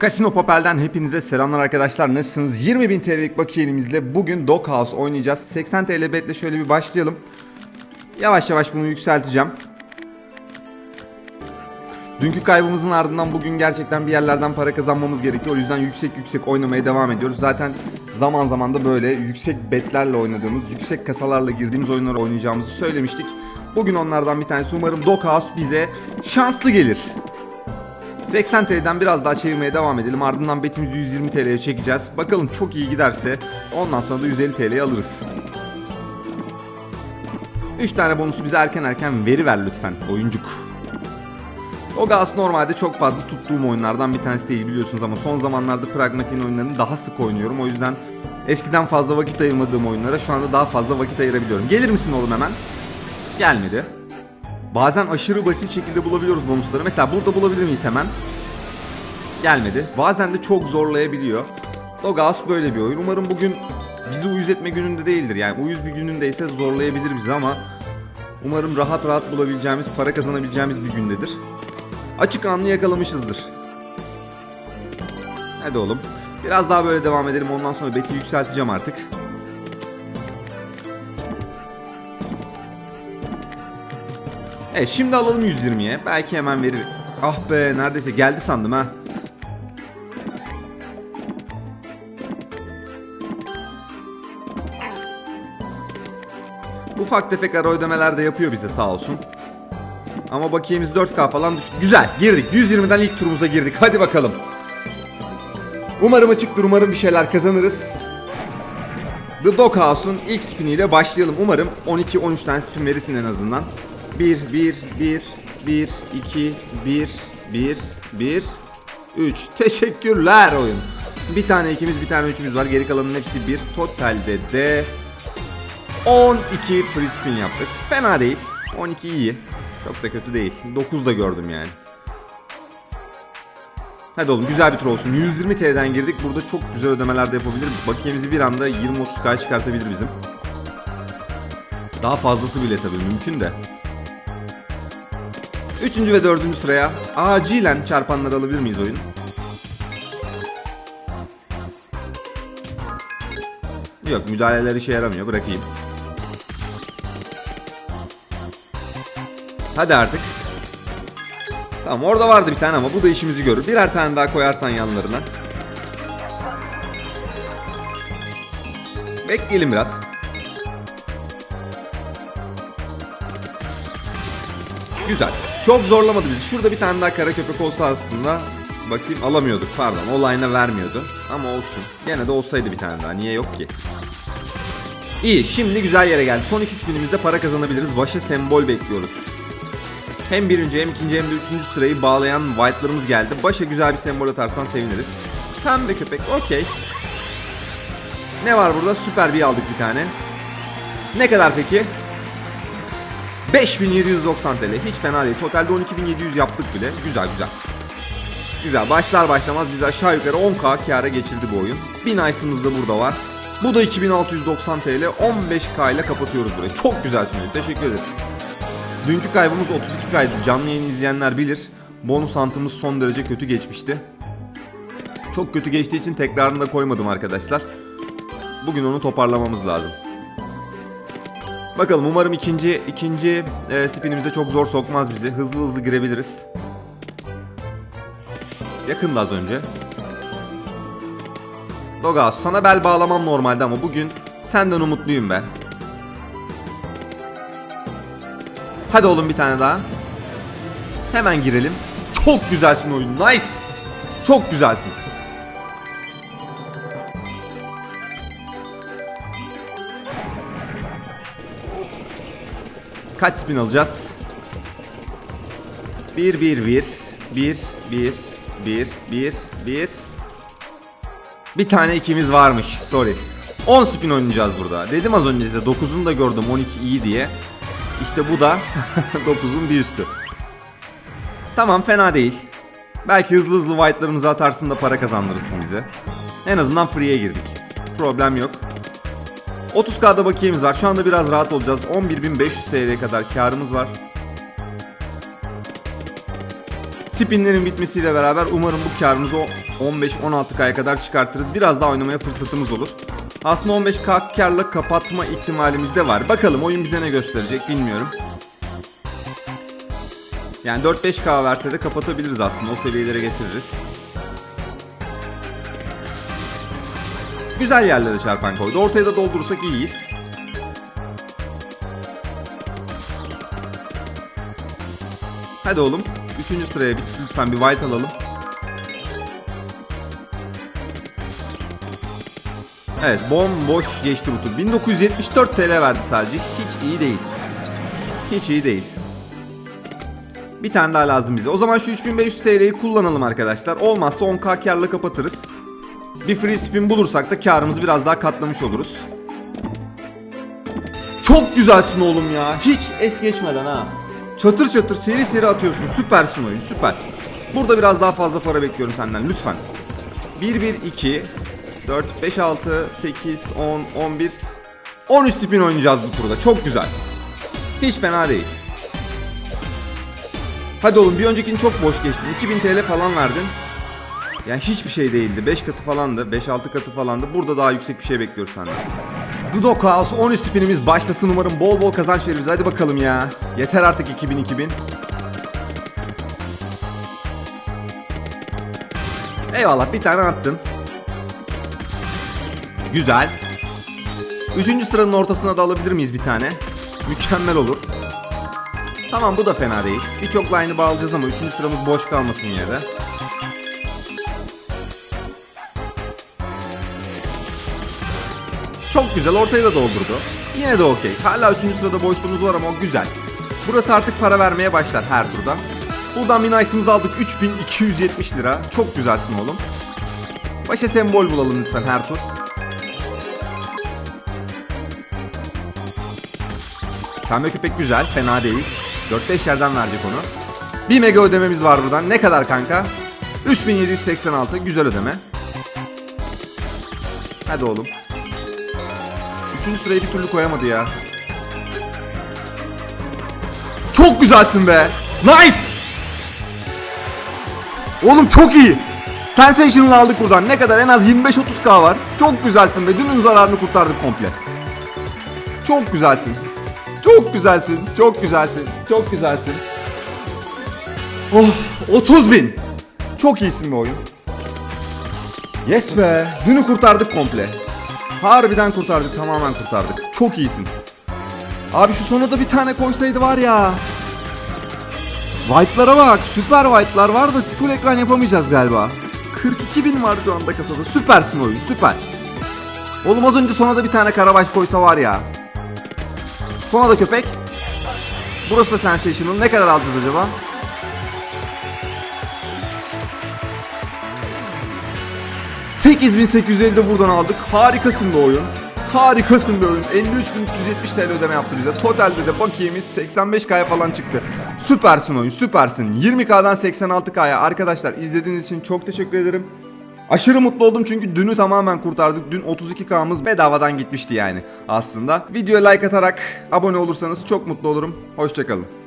Casino Papel'den hepinize selamlar arkadaşlar. Nasılsınız? 20.000 TL'lik bakiyelimizle bugün Doghouse oynayacağız. 80 TL betle şöyle bir başlayalım. Yavaş yavaş bunu yükselteceğim. Dünkü kaybımızın ardından bugün gerçekten bir yerlerden para kazanmamız gerekiyor. O yüzden yüksek yüksek oynamaya devam ediyoruz. Zaten zaman zaman da böyle yüksek betlerle oynadığımız, yüksek kasalarla girdiğimiz oyunları oynayacağımızı söylemiştik. Bugün onlardan bir tanesi. Umarım Doghouse bize şanslı gelir. 80 TL'den biraz daha çevirmeye devam edelim. Ardından betimizi 120 TL'ye çekeceğiz. Bakalım çok iyi giderse ondan sonra da 150 TL'ye alırız. 3 tane bonusu bize erken erken veri ver lütfen oyuncuk. O gaz normalde çok fazla tuttuğum oyunlardan bir tanesi değil biliyorsunuz ama son zamanlarda pragmatin oyunlarını daha sık oynuyorum. O yüzden eskiden fazla vakit ayırmadığım oyunlara şu anda daha fazla vakit ayırabiliyorum. Gelir misin oğlum hemen? Gelmedi. Bazen aşırı basit şekilde bulabiliyoruz bonusları. Mesela burada bulabilir miyiz hemen? Gelmedi. Bazen de çok zorlayabiliyor. Dogaus böyle bir oyun. Umarım bugün bizi uyuz etme gününde değildir. Yani uyuz bir günündeyse zorlayabilir bizi ama umarım rahat rahat bulabileceğimiz, para kazanabileceğimiz bir gündedir. Açık anlı yakalamışızdır. Hadi oğlum. Biraz daha böyle devam edelim. Ondan sonra beti yükselteceğim artık. Evet şimdi alalım 120'ye. Belki hemen verir. Ah be neredeyse geldi sandım ha. Ufak tefek ara ödemeler de yapıyor bize sağ olsun. Ama bakiyemiz 4K falan düştü. Güzel girdik. 120'den ilk turumuza girdik. Hadi bakalım. Umarım açıktır. Umarım bir şeyler kazanırız. The Doghouse'un ilk spiniyle başlayalım. Umarım 12-13 tane spin verirsin en azından. 1, 1, 1, 1, 2, 1, 1, 1, 3. Teşekkürler oyun. Bir tane ikimiz, bir tane üçümüz var. Geri kalanın hepsi bir. Totalde de 12 free spin yaptık. Fena değil. 12 iyi. Çok da kötü değil. 9 da gördüm yani. Hadi oğlum güzel bir tur olsun. 120 TL'den girdik. Burada çok güzel ödemeler de yapabilir. Bakiyemizi bir anda 20-30K çıkartabilir bizim. Daha fazlası bile tabii mümkün de. Üçüncü ve dördüncü sıraya acilen çarpanları alabilir miyiz oyun? Yok müdahaleler işe yaramıyor bırakayım. Hadi artık. Tamam orada vardı bir tane ama bu da işimizi görür. Birer tane daha koyarsan yanlarına. Bekleyelim biraz. Güzel. Çok zorlamadı bizi. Şurada bir tane daha kara köpek olsa aslında bakayım alamıyorduk pardon. O line'a vermiyordu. Ama olsun. Gene de olsaydı bir tane daha. Niye yok ki? İyi şimdi güzel yere geldi. Son iki spinimizde para kazanabiliriz. Başa sembol bekliyoruz. Hem birinci hem ikinci hem de üçüncü sırayı bağlayan white'larımız geldi. Başa güzel bir sembol atarsan seviniriz. Pembe köpek okey. Ne var burada? Süper bir aldık bir tane. Ne kadar peki? 5790 TL. Hiç fena değil. Totalde 12700 yaptık bile. Güzel güzel. Güzel. Başlar başlamaz bizi aşağı yukarı 10k kâra geçirdi bu oyun. 1000 ice'ımız da burada var. Bu da 2690 TL. 15k ile kapatıyoruz burayı. Çok güzel sunuyor. Teşekkür ederim. Dünkü kaybımız 32 kaydı. Canlı yayın izleyenler bilir. Bonus hantımız son derece kötü geçmişti. Çok kötü geçtiği için tekrarını da koymadım arkadaşlar. Bugün onu toparlamamız lazım. Bakalım umarım ikinci ikinci e, spinimize çok zor sokmaz bizi. Hızlı hızlı girebiliriz. Yakında az önce. Doga sana bel bağlamam normalde ama bugün senden umutluyum ben. Hadi oğlum bir tane daha. Hemen girelim. Çok güzelsin oyun. Nice. Çok güzelsin. Kaç spin alacağız? 1 1 1 1 1 1 1 1 Bir tane ikimiz varmış. Sorry. 10 spin oynayacağız burada. Dedim az önce size 9'unu da gördüm 12 iyi diye. İşte bu da 9'un bir üstü. Tamam fena değil. Belki hızlı hızlı white'larımızı atarsın da para kazandırırsın bize. En azından free'ye girdik. Problem yok. 30k'da bakiyemiz var. Şu anda biraz rahat olacağız. 11.500 TL'ye kadar karımız var. Spinlerin bitmesiyle beraber umarım bu karımızı o 15-16K'ya kadar çıkartırız. Biraz daha oynamaya fırsatımız olur. Aslında 15K karla kapatma ihtimalimiz de var. Bakalım oyun bize ne gösterecek bilmiyorum. Yani 4-5K verse de kapatabiliriz aslında. O seviyelere getiririz. Güzel yerlere çarpan koydu. Ortaya da doldurursak iyiyiz. Hadi oğlum. Üçüncü sıraya lütfen bir white alalım. Evet bomboş geçti bu tur. 1974 TL verdi sadece. Hiç iyi değil. Hiç iyi değil. Bir tane daha lazım bize. O zaman şu 3500 TL'yi kullanalım arkadaşlar. Olmazsa 10k karla kapatırız. Bir free spin bulursak da karımızı biraz daha katlamış oluruz. Çok güzelsin oğlum ya. Hiç es geçmeden ha. Çatır çatır seri seri atıyorsun. Süpersin oyun süper. Burada biraz daha fazla para bekliyorum senden lütfen. 1 1 2 4 5 6 8 10 11 13 spin oynayacağız bu turda. Çok güzel. Hiç fena değil. Hadi oğlum bir öncekini çok boş geçtin. 2000 TL falan verdin. Yani hiçbir şey değildi. 5 katı falandı. 5-6 katı falandı. Burada daha yüksek bir şey bekliyoruz senden. Dog House 13 spinimiz başlasın umarım bol bol kazanç verir bize. Hadi bakalım ya. Yeter artık 2000 2000. Eyvallah bir tane attın. Güzel. Üçüncü sıranın ortasına da alabilir miyiz bir tane? Mükemmel olur. Tamam bu da fena değil. Birçok line'ı bağlayacağız ama üçüncü sıramız boş kalmasın yine de. Çok güzel ortayı da doldurdu. Yine de okey. Hala 3. sırada boşluğumuz var ama o güzel. Burası artık para vermeye başlar her turda. Buradan bir nice'ımızı aldık 3270 lira. Çok güzelsin oğlum. Başa sembol bulalım lütfen her tur. Pembe köpek güzel, fena değil. 4-5 yerden verecek onu. 1 mega ödememiz var buradan. Ne kadar kanka? 3786 güzel ödeme. Hadi oğlum. Üçüncü sırayı bir türlü koyamadı ya. Çok güzelsin be. Nice. Oğlum çok iyi. Sensational'ı aldık buradan. Ne kadar? En az 25-30k var. Çok güzelsin ve dünün zararını kurtardık komple. Çok güzelsin. Çok güzelsin. Çok güzelsin. Çok güzelsin. Oh 30 bin. Çok iyisin be oyun. Yes be. Dünü kurtardık komple. Harbiden kurtardık. Tamamen kurtardık. Çok iyisin. Abi şu sona da bir tane koysaydı var ya. White'lara bak. Süper white'lar var da full ekran yapamayacağız galiba. 42 bin var şu anda kasada. Süpersin oyun. Süper. Oğlum az önce sona da bir tane karabaş koysa var ya. Sona da köpek. Burası da sensational. Ne kadar alacağız acaba? ...8850 de buradan aldık. Harikasın bir oyun. Harikasın bir oyun. 53.370 TL ödeme yaptı bize. Totalde de bakiyemiz 85K'ya falan çıktı. Süpersin oyun süpersin. 20K'dan 86K'ya. Arkadaşlar izlediğiniz için çok teşekkür ederim. Aşırı mutlu oldum çünkü dünü tamamen kurtardık. Dün 32K'mız bedavadan gitmişti yani aslında. Videoya like atarak abone olursanız çok mutlu olurum. Hoşçakalın.